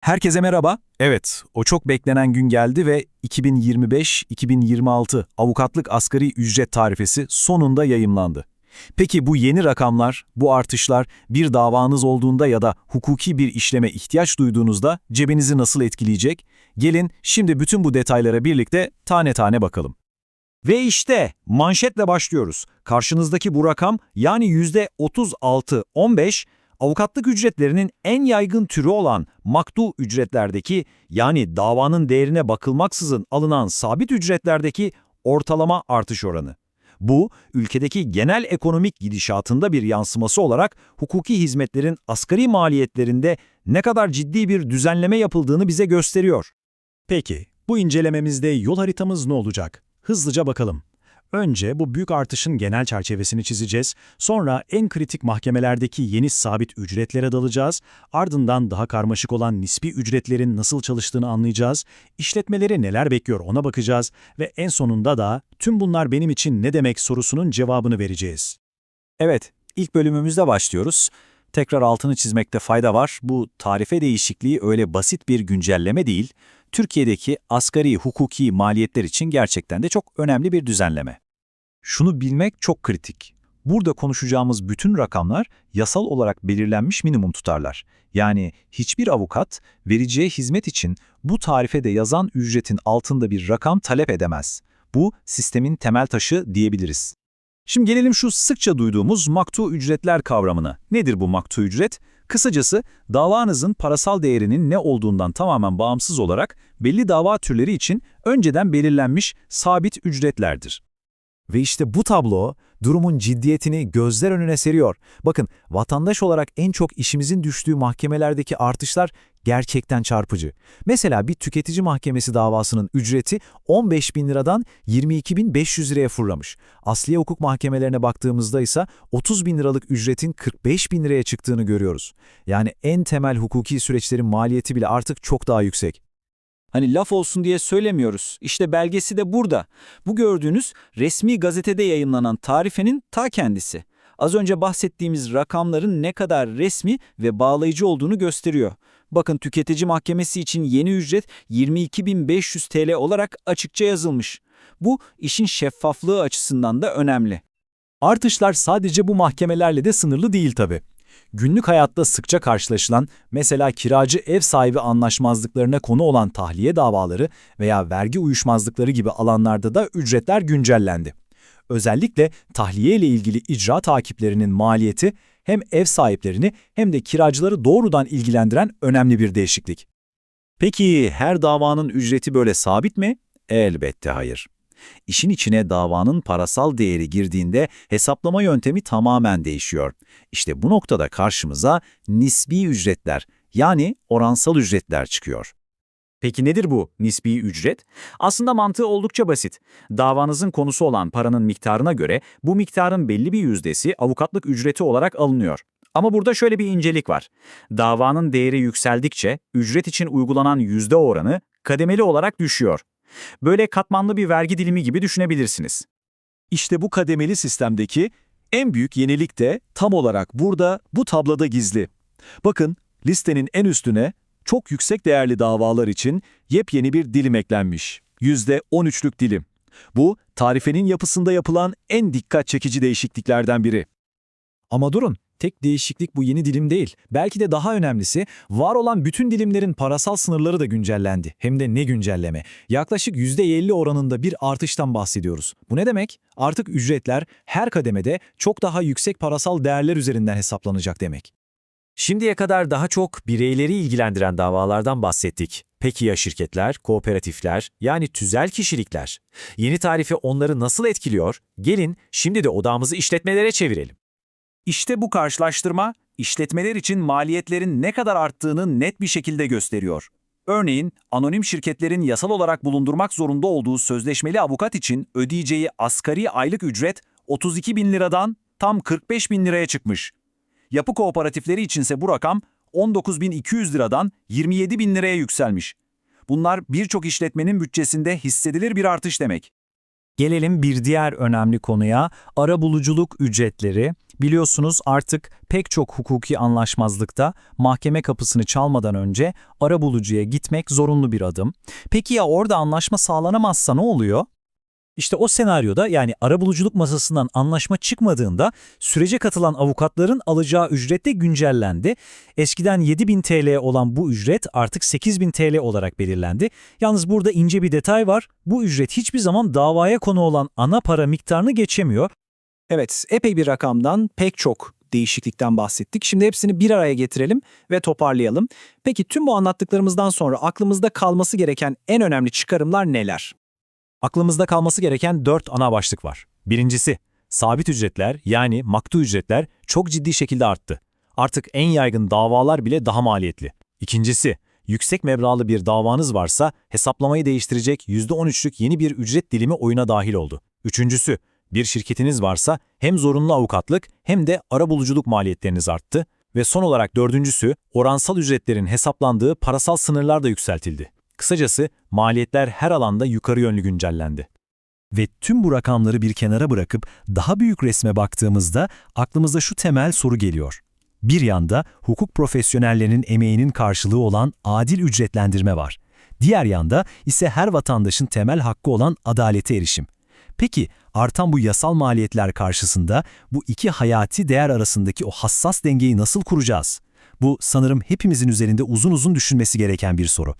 Herkese merhaba. Evet, o çok beklenen gün geldi ve 2025-2026 avukatlık asgari ücret tarifesi sonunda yayımlandı. Peki bu yeni rakamlar, bu artışlar bir davanız olduğunda ya da hukuki bir işleme ihtiyaç duyduğunuzda cebinizi nasıl etkileyecek? Gelin şimdi bütün bu detaylara birlikte tane tane bakalım. Ve işte manşetle başlıyoruz. Karşınızdaki bu rakam yani %36-15 avukatlık ücretlerinin en yaygın türü olan maktu ücretlerdeki yani davanın değerine bakılmaksızın alınan sabit ücretlerdeki ortalama artış oranı. Bu, ülkedeki genel ekonomik gidişatında bir yansıması olarak hukuki hizmetlerin asgari maliyetlerinde ne kadar ciddi bir düzenleme yapıldığını bize gösteriyor. Peki, bu incelememizde yol haritamız ne olacak? Hızlıca bakalım. Önce bu büyük artışın genel çerçevesini çizeceğiz, sonra en kritik mahkemelerdeki yeni sabit ücretlere dalacağız, ardından daha karmaşık olan nispi ücretlerin nasıl çalıştığını anlayacağız, işletmeleri neler bekliyor ona bakacağız ve en sonunda da tüm bunlar benim için ne demek sorusunun cevabını vereceğiz. Evet, ilk bölümümüzde başlıyoruz. Tekrar altını çizmekte fayda var. Bu tarife değişikliği öyle basit bir güncelleme değil, Türkiye'deki asgari hukuki maliyetler için gerçekten de çok önemli bir düzenleme. Şunu bilmek çok kritik. Burada konuşacağımız bütün rakamlar yasal olarak belirlenmiş minimum tutarlar. Yani hiçbir avukat vereceği hizmet için bu tarifede yazan ücretin altında bir rakam talep edemez. Bu sistemin temel taşı diyebiliriz. Şimdi gelelim şu sıkça duyduğumuz maktu ücretler kavramına. Nedir bu maktu ücret? Kısacası davanızın parasal değerinin ne olduğundan tamamen bağımsız olarak belli dava türleri için önceden belirlenmiş sabit ücretlerdir. Ve işte bu tablo durumun ciddiyetini gözler önüne seriyor. Bakın vatandaş olarak en çok işimizin düştüğü mahkemelerdeki artışlar gerçekten çarpıcı. Mesela bir tüketici mahkemesi davasının ücreti 15 bin liradan 22 bin 500 liraya fırlamış. Asliye hukuk mahkemelerine baktığımızda ise 30 bin liralık ücretin 45 bin liraya çıktığını görüyoruz. Yani en temel hukuki süreçlerin maliyeti bile artık çok daha yüksek. Hani laf olsun diye söylemiyoruz. İşte belgesi de burada. Bu gördüğünüz resmi gazetede yayınlanan tarifenin ta kendisi. Az önce bahsettiğimiz rakamların ne kadar resmi ve bağlayıcı olduğunu gösteriyor. Bakın tüketici mahkemesi için yeni ücret 22.500 TL olarak açıkça yazılmış. Bu işin şeffaflığı açısından da önemli. Artışlar sadece bu mahkemelerle de sınırlı değil tabii. Günlük hayatta sıkça karşılaşılan, mesela kiracı ev sahibi anlaşmazlıklarına konu olan tahliye davaları veya vergi uyuşmazlıkları gibi alanlarda da ücretler güncellendi. Özellikle tahliye ile ilgili icra takiplerinin maliyeti hem ev sahiplerini hem de kiracıları doğrudan ilgilendiren önemli bir değişiklik. Peki her davanın ücreti böyle sabit mi? Elbette hayır. İşin içine davanın parasal değeri girdiğinde hesaplama yöntemi tamamen değişiyor. İşte bu noktada karşımıza nisbi ücretler yani oransal ücretler çıkıyor. Peki nedir bu nispi ücret? Aslında mantığı oldukça basit. Davanızın konusu olan paranın miktarına göre bu miktarın belli bir yüzdesi avukatlık ücreti olarak alınıyor. Ama burada şöyle bir incelik var. Davanın değeri yükseldikçe ücret için uygulanan yüzde oranı kademeli olarak düşüyor. Böyle katmanlı bir vergi dilimi gibi düşünebilirsiniz. İşte bu kademeli sistemdeki en büyük yenilik de tam olarak burada bu tabloda gizli. Bakın listenin en üstüne çok yüksek değerli davalar için yepyeni bir dilim eklenmiş. %13'lük dilim. Bu, tarifenin yapısında yapılan en dikkat çekici değişikliklerden biri. Ama durun, tek değişiklik bu yeni dilim değil. Belki de daha önemlisi, var olan bütün dilimlerin parasal sınırları da güncellendi. Hem de ne güncelleme. Yaklaşık %50 oranında bir artıştan bahsediyoruz. Bu ne demek? Artık ücretler her kademede çok daha yüksek parasal değerler üzerinden hesaplanacak demek. Şimdiye kadar daha çok bireyleri ilgilendiren davalardan bahsettik. Peki ya şirketler, kooperatifler, yani tüzel kişilikler? Yeni tarife onları nasıl etkiliyor? Gelin şimdi de odağımızı işletmelere çevirelim. İşte bu karşılaştırma, işletmeler için maliyetlerin ne kadar arttığını net bir şekilde gösteriyor. Örneğin, anonim şirketlerin yasal olarak bulundurmak zorunda olduğu sözleşmeli avukat için ödeyeceği asgari aylık ücret 32 bin liradan tam 45 bin liraya çıkmış. Yapı kooperatifleri içinse bu rakam 19.200 liradan 27 bin liraya yükselmiş. Bunlar birçok işletmenin bütçesinde hissedilir bir artış demek. Gelelim bir diğer önemli konuya, arabuluculuk ücretleri. Biliyorsunuz artık pek çok hukuki anlaşmazlıkta mahkeme kapısını çalmadan önce arabulucuya gitmek zorunlu bir adım. Peki ya orada anlaşma sağlanamazsa ne oluyor? İşte o senaryoda yani arabuluculuk masasından anlaşma çıkmadığında sürece katılan avukatların alacağı ücret de güncellendi. Eskiden 7000 TL olan bu ücret artık 8000 TL olarak belirlendi. Yalnız burada ince bir detay var. Bu ücret hiçbir zaman davaya konu olan ana para miktarını geçemiyor. Evet, epey bir rakamdan pek çok değişiklikten bahsettik. Şimdi hepsini bir araya getirelim ve toparlayalım. Peki tüm bu anlattıklarımızdan sonra aklımızda kalması gereken en önemli çıkarımlar neler? Aklımızda kalması gereken 4 ana başlık var. Birincisi, sabit ücretler yani maktu ücretler çok ciddi şekilde arttı. Artık en yaygın davalar bile daha maliyetli. İkincisi, yüksek meblağlı bir davanız varsa hesaplamayı değiştirecek %13'lük yeni bir ücret dilimi oyuna dahil oldu. Üçüncüsü, bir şirketiniz varsa hem zorunlu avukatlık hem de arabuluculuk maliyetleriniz arttı. Ve son olarak dördüncüsü, oransal ücretlerin hesaplandığı parasal sınırlar da yükseltildi. Kısacası maliyetler her alanda yukarı yönlü güncellendi. Ve tüm bu rakamları bir kenara bırakıp daha büyük resme baktığımızda aklımıza şu temel soru geliyor. Bir yanda hukuk profesyonellerinin emeğinin karşılığı olan adil ücretlendirme var. Diğer yanda ise her vatandaşın temel hakkı olan adalete erişim. Peki artan bu yasal maliyetler karşısında bu iki hayati değer arasındaki o hassas dengeyi nasıl kuracağız? Bu sanırım hepimizin üzerinde uzun uzun düşünmesi gereken bir soru.